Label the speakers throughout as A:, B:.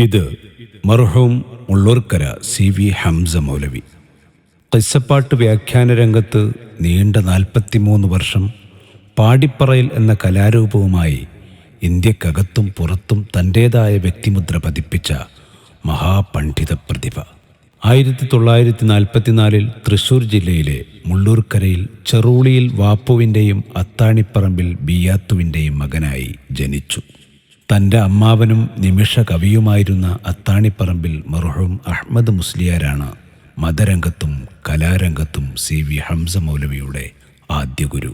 A: ഇത് മർഹൂം Ullurkara C V Hamza മൗലവി. കിസ്സപ്പാട്ട് വ്യാഖ്യാന രംഗത്ത് നീണ്ട നാൽപ്പത്തിമൂന്ന് വർഷം പാടിപ്പറയിൽ എന്ന കലാരൂപവുമായി ഇന്ത്യക്കകത്തും പുറത്തും തന്റേതായ വ്യക്തിമുദ്ര പതിപ്പിച്ച മഹാപണ്ഡിത പ്രതിഭ. ആയിരത്തി തൊള്ളായിരത്തി നാൽപ്പത്തിനാലിൽ തൃശൂർ ജില്ലയിലെ മുള്ളൂർക്കരയിൽ ചെറൂളിയിൽ വാപ്പുവിന്റെയും അത്താണിപ്പറമ്പിൽ ബിയാത്തുവിന്റെയും മകനായി ജനിച്ചു. തന്റെ അമ്മാവനും നിമിഷ കവിയുമായിരുന്ന അത്താണിപ്പറമ്പിൽ മർഹൂം അഹ്മദ് മുസ്ലിയാരാണ് മതരംഗത്തും കലാരംഗത്തും സി വി ഹംസ മൗലവിയുടെ ആദ്യ ഗുരു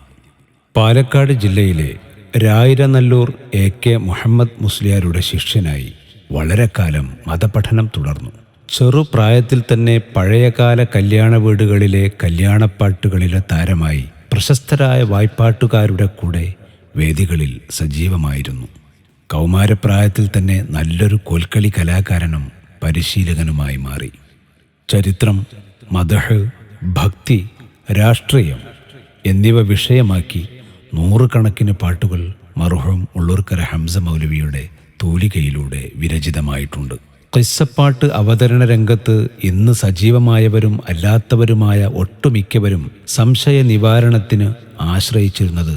A: പാലക്കാട് ജില്ലയിലെ രായിരനല്ലൂർ എ കെ മുഹമ്മദ് മുസ്ലിയാരുടെ ശിഷ്യനായി വളരെ കാലം മതപഠനം തുടർന്നു. ചെറുപ്രായത്തിൽ തന്നെ പഴയകാല കല്യാണ വീടുകളിലെ കല്യാണപ്പാട്ടുകളിലെ താരമായി പ്രശസ്തരായ വായ്പാട്ടുകാരുടെ കൂടെ വേദികളിൽ സജീവമായിരുന്നു. കൗമാരപ്രായത്തിൽ തന്നെ നല്ലൊരു കോൽക്കളി കലാകാരനും പരിശീലകനുമായി മാറി. ചരിത്രം മതഹ് ഭക്തി രാഷ്ട്രീയം എന്നിവ വിഷയമാക്കി നൂറുകണക്കിന് പാട്ടുകൾ മർഹൂം ഉള്ളൂർക്കര ഹംസ മൗലവിയുടെ തൂലികയിലൂടെ വിരചിതമായിട്ടുണ്ട്. കിസ്സപ്പാട്ട് അവതരണ രംഗത്ത് ഇന്ന് സജീവമായവരും അല്ലാത്തവരുമായ ഒട്ടുമിക്കവരും സംശയ നിവാരണത്തിന് ആശ്രയിച്ചിരുന്നത്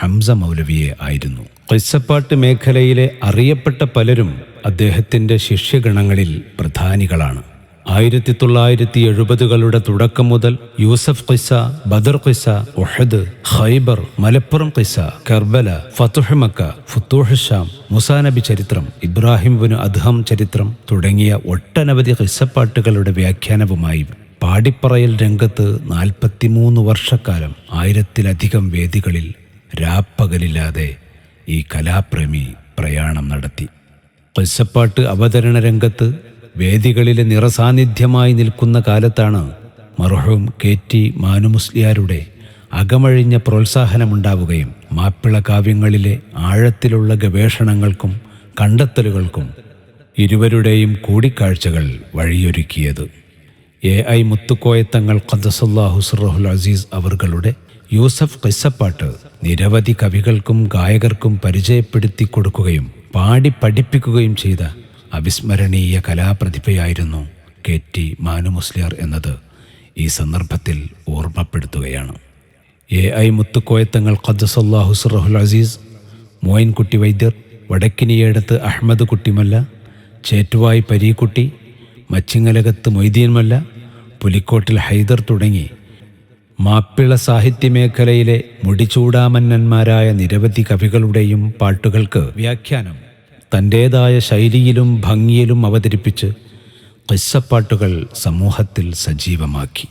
A: ഹംസ മൗലവിയെ ആയിരുന്നു. കിസ്സപ്പാട്ട് മേഖലയിലെ അറിയപ്പെട്ട പലരും അദ്ദേഹത്തിന്റെ ശിഷ്യഗണങ്ങളിൽ പ്രധാനികളാണ്. ആയിരത്തി തൊള്ളായിരത്തി എഴുപതുകളുടെ തുടക്കം മുതൽ യൂസഫ് ഖിസ ബദർ ഖിസ ഒഹദ് ഖൈബർ മലപ്പുറം ഖിസ കർബല ഫതുഹ് മക്ക ഫുത്തൂഹ് ഷാം മുസാനബി ചരിത്രം ഇബ്രാഹിം ബിന് അദ്ഹം ചരിത്രം തുടങ്ങിയ ഒട്ടനവധി ഖിസ്സപ്പാട്ടുകളുടെ വ്യാഖ്യാനവുമായി പാടിപ്പറയൽ രംഗത്ത് നാൽപ്പത്തിമൂന്ന് വർഷക്കാലം ആയിരത്തിലധികം വേദികളിൽ രാപ്പകലില്ലാതെ ഈ കലാപ്രേമി പ്രയാണം നടത്തി. കൊൽസപ്പാട്ട് അവതരണ രംഗത്ത് വേദികളിലെ നിറസാന്നിധ്യമായി നിൽക്കുന്ന കാലത്താണ് മർഹൂം കെ ടി മാനുമുസ്ലിയാരുടെ അകമഴിഞ്ഞ പ്രോത്സാഹനമുണ്ടാവുകയും മാപ്പിള കാവ്യങ്ങളിലെ ആഴത്തിലുള്ള ഗവേഷണങ്ങൾക്കും കണ്ടെത്തലുകൾക്കും ഇരുവരുടെയും കൂടിക്കാഴ്ചകൾ വഴിയൊരുക്കിയത്. എ ഐ മുത്തുക്കോയത്തങ്ങൾ ഖദസുല്ലാ ഹുസുറഹുൽ അസീസ് അവർകളുടെ യൂസഫ് കിസ്സപ്പാട്ട് നിരവധി കവികൾക്കും ഗായകർക്കും പരിചയപ്പെടുത്തി കൊടുക്കുകയും പാടി പഠിപ്പിക്കുകയും ചെയ്ത അവിസ്മരണീയ കലാപ്രതിഭയായിരുന്നു കെ ടി മാനു മുസ്ലിയാർ എന്നത്. ഈ സന്ദർഭത്തിൽ ഓർമ്മപ്പെടുത്തുകയാണ്. എ ഐ മുത്തുക്കോയത്തങ്ങൾ ഖദ്സല്ലാ സുറഹുൽ അസീസ് മോയിൻകുട്ടി വൈദ്യർ വടക്കിനിയടത്ത് അഹമ്മദ് കുട്ടിമല്ല ചേറ്റുവായ് പരീക്കുട്ടി മച്ചിങ്ങലകത്ത് മൊയ്തീൻമല്ല പുലിക്കോട്ടിൽ ഹൈദർ തുടങ്ങി മാപ്പിള സാഹിത്യമേഖലയിലെ മുടിചൂടാമന്നന്മാരായ നിരവധി കവികളുടെയും പാട്ടുകൾക്ക് വ്യാഖ്യാനം. തന്റേതായ ശൈലിയിലും ഭംഗിയിലും അവതരിപ്പിച്ച് കിസ്സപ്പാട്ടുകൾ സമൂഹത്തിൽ സജീവമാക്കി.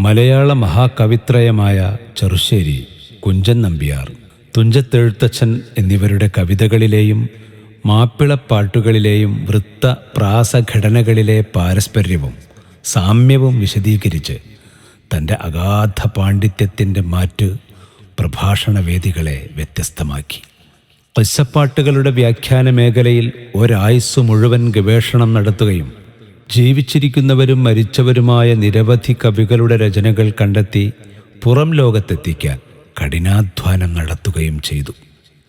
A: മലയാള മഹാകവിത്രയമായ ചെറുശ്ശേരി കുഞ്ചൻ നമ്പ്യാർ തുഞ്ചത്തെഴുത്തച്ഛൻ എന്നിവരുടെ കവിതകളിലെയും മാപ്പിളപ്പാട്ടുകളിലെയും വൃത്ത പ്രാസഘടനകളിലെ പാരസ്പര്യവും സാമ്യവും വിശദീകരിച്ച് തന്റെ അഗാധ പാണ്ഡിത്യത്തിന്റെ മാറ്റ് പ്രഭാഷണവേദികളെ വ്യത്യസ്തമാക്കി. പശ്ചപ്പാട്ടുകളുടെ വ്യാഖ്യാന മേഖലയിൽ ഒരായുസ് മുഴുവൻ ഗവേഷണം നടത്തുകയും ജീവിച്ചിരിക്കുന്നവരും മരിച്ചവരുമായ നിരവധി കവികളുടെ രചനകൾ കണ്ടെത്തി പുറം ലോകത്തെത്തിക്കാൻ കഠിനാധ്വാനം നടത്തുകയും ചെയ്തു.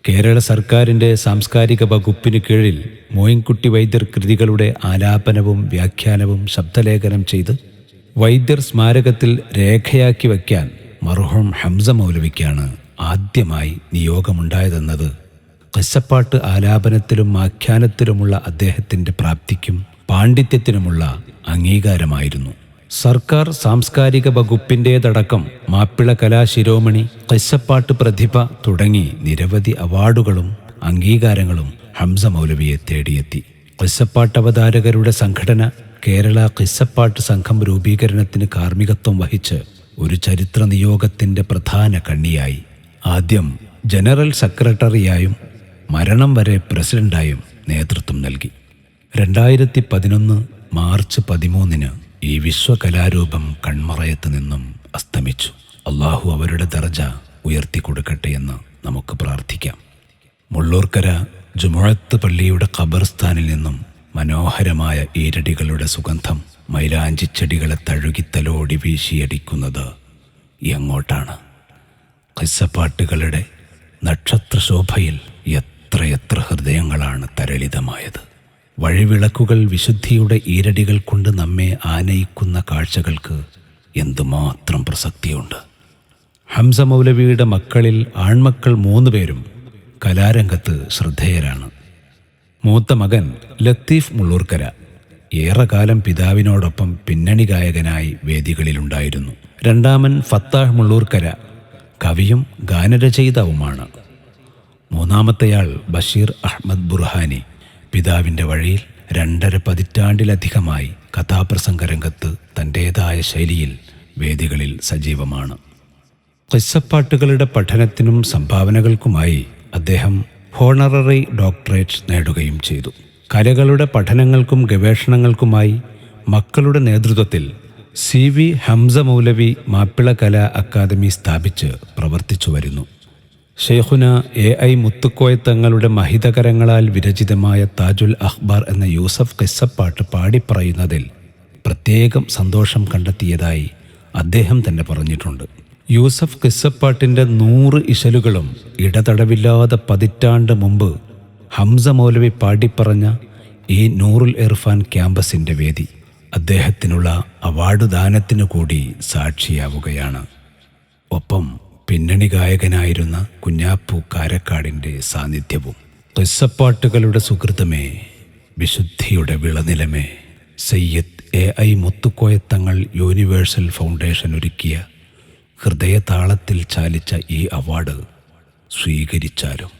A: കേരള സർക്കാരിന്റെ സാംസ്കാരിക വകുപ്പിന് കീഴിൽ മോയിൻകുട്ടി വൈദ്യർ കൃതികളുടെ ആലാപനവും വ്യാഖ്യാനവും ശബ്ദലേഖനം ചെയ്ത് വൈദ്യർ സ്മാരകത്തിൽ രേഖയാക്കി വയ്ക്കാൻ മർഹൂം ഹംസ മൗലവിക്കാണ് ആദ്യമായി നിയോഗമുണ്ടായതെന്നത്. കശപ്പാട്ട് ആലാപനത്തിലും ആഖ്യാനത്തിലുമുള്ള അദ്ദേഹത്തിന്റെ പ്രാപ്തിക്കും പാണ്ഡിത്യത്തിനുമുള്ള അംഗീകാരമായിരുന്നു. സർക്കാർ സാംസ്കാരിക വകുപ്പിന്റേതടക്കം മാപ്പിള കലാശിരോമണി കശപ്പാട്ട് പ്രതിഭ തുടങ്ങി നിരവധി അവാർഡുകളും അംഗീകാരങ്ങളും ഹംസ മൗലവിയെ തേടിയെത്തി. കശപ്പാട്ടവതാരകരുടെ സംഘടന കേരള കിസ്സപ്പാട്ട് സംഘം രൂപീകരണത്തിന് കാർമ്മികത്വം വഹിച്ച് ഒരു ചരിത്ര നിയോഗത്തിന്റെ പ്രധാന കണ്ണിയായി. ആദ്യം ജനറൽ സെക്രട്ടറിയായും മരണം വരെ പ്രസിഡന്റായും നേതൃത്വം നൽകി. രണ്ടായിരത്തി പതിനൊന്ന് മാർച്ച് പതിമൂന്നിന് ഈ വിശ്വകലാരൂപം കൺമറയത്ത് നിന്നും അസ്തമിച്ചു. അള്ളാഹു അവരുടെ ദർജ ഉയർത്തി കൊടുക്കട്ടെ എന്ന് നമുക്ക് പ്രാർത്ഥിക്കാം. മുള്ളൂർക്കര ജുമുഴത്ത് പള്ളിയുടെ ഖബർസ്ഥാനിൽ നിന്നും മനോഹരമായ ഈരടികളുടെ സുഗന്ധം മൈലാഞ്ചിച്ചെടികളെ തഴുകിത്തലോടി വീശിയടിക്കുന്നത് എങ്ങോട്ടാണ്? കിസ്സപ്പാട്ടുകളുടെ നക്ഷത്രശോഭയിൽ എത്രയെത്ര ഹൃദയങ്ങളാണ് തരളിതമായത്. വഴിവിളക്കുകൾ വിശുദ്ധിയുടെ ഈരടികൾ കൊണ്ട് നമ്മെ ആനയിക്കുന്ന കാഴ്ചകൾക്ക് എന്തുമാത്രം പ്രസക്തിയുണ്ട്? ഹംസ മൗലവിയുടെ മക്കളിൽ ആൺമക്കൾ മൂന്ന് പേരും കലാരംഗത്ത് ശ്രദ്ധേയരാണ്. മൂത്ത മകൻ ലത്തീഫ് മുള്ളൂർക്കര ഏറെക്കാലം പിതാവിനോടൊപ്പം പിന്നണി ഗായകനായി വേദികളിലുണ്ടായിരുന്നു. രണ്ടാമൻ ഫത്താഹ് മുള്ളൂർക്കര കവിയും ഗാനരചയിതാവുമാണ്. മൂന്നാമത്തെയാൾ ബഷീർ അഹമ്മദ് ബുർഹാനി പിതാവിന്റെ വഴിയിൽ രണ്ടര പതിറ്റാണ്ടിലധികമായി കഥാപ്രസംഗ രംഗത്ത് തന്റേതായ ശൈലിയിൽ വേദികളിൽ സജീവമാണ്. കിസ്സപ്പാട്ടുകളുടെ പഠനത്തിനും സംഭാവനകൾക്കുമായി അദ്ദേഹം ഹോണററി ഡോക്ടറേറ്റ് നേടുകയും ചെയ്തു. കലകളുടെ പഠനങ്ങൾക്കും ഗവേഷണങ്ങൾക്കുമായി മക്കളുടെ നേതൃത്വത്തിൽ സി വി ഹംസ മൗലവി മാപ്പിള കലാ അക്കാദമി സ്ഥാപിച്ച് പ്രവർത്തിച്ചു വരുന്നു. ഷെയ്ഖുന എ ഐ മുത്തുക്കോയ തങ്ങളുടെ മഹിതകരങ്ങളാൽ വിരചിതമായ താജുൽ അഖ്ബാർ എന്ന യൂസഫ് കിസ്സപ്പാട്ട് പാടിപ്പറയുന്നതിൽ പ്രത്യേകം സന്തോഷം കണ്ടെത്തിയതായി അദ്ദേഹം തന്നെ പറഞ്ഞിട്ടുണ്ട്. യൂസഫ് കിസ്സപ്പാട്ടിന്റെ നൂറ് ഇശലുകളും ഇടതടവില്ലാതെ പതിറ്റാണ്ട് മുമ്പ് ഹംസ മൗലവി പാടിപ്പറഞ്ഞ ഈ നൂറുൽ ഇർഫാൻ ക്യാമ്പസിന്റെ വേദി അദ്ദേഹത്തിനുള്ള അവാർഡ് ദാനത്തിനു കൂടി സാക്ഷിയാവുകയാണ്. ഒപ്പം പിന്നണി ഗായകനായിരുന്ന കുഞ്ഞാപ്പു കാരക്കാടിന്റെ സാന്നിധ്യവും. കിസ്സപ്പാട്ടുകളുടെ സുഹൃതമേ വിശുദ്ധിയുടെ വിളനിലമേ Sayyid A I മുത്തുക്കോയത്തങ്ങൾ universal foundation ഒരുക്കിയ ഹൃദയതാളത്തിൽ ചാലിച്ച ഈ അവാർഡ് സ്വീകരിച്ചാലും